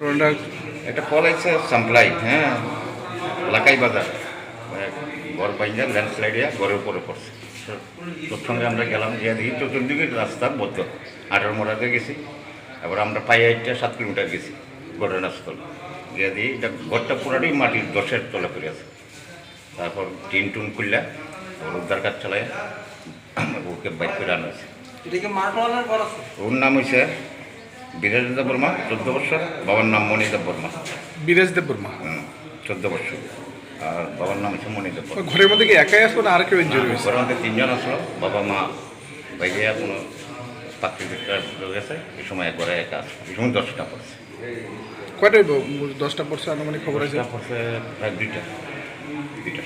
ঘটনাটা এটা পলাইছে সাপ্লাই হ্যাঁ? লাকাই বাজার। ঘর বাইজা ল্যান্ডস্লাইডে ঘরের উপরে পড়ছে। প্রথমে আমরা গেলাম গিয়ে দেখি চতুর্দিকের রাস্তা বদ্ধ। আঠারো মোড়াতে গেছি। এবার আমরা পায়ে হাইটটা সাত কিলোমিটার গেছি ঘটনাস্থল। গিয়ে এটা ঘরটা পুরাটাই মাটির দশের তলা করে আছে। তারপর টিন টুন খুললা ওর উদ্ধার কাজ চালায়। ওকে বাইক করে আনা হয়েছে। ওর নাম হয়েছে বিরাজিতা বর্মা চোদ্দ বছর বাবার নাম মণিদেব বর্মা। বিরাজ দেব বর্মা? চোদ্দ বছর আর বাবার নাম হচ্ছে মণিদেব ঘরের মধ্যে কি একাই আসলো না আর কেউ ইঞ্জুরি হয়েছে? ঘরের মধ্যে তিনজন আসলো। বাবা মা বাইরে কোনো প্রাকৃতিক লোক গেছে। এই সময় একবারে একা আসলো এই সময় দশটা পড়ছে। কয়টায় ব- দশটা পড়ছে আনুমানিক খবর আছে? দশটা পড়ছে প্রায় দুইটা। ఇటు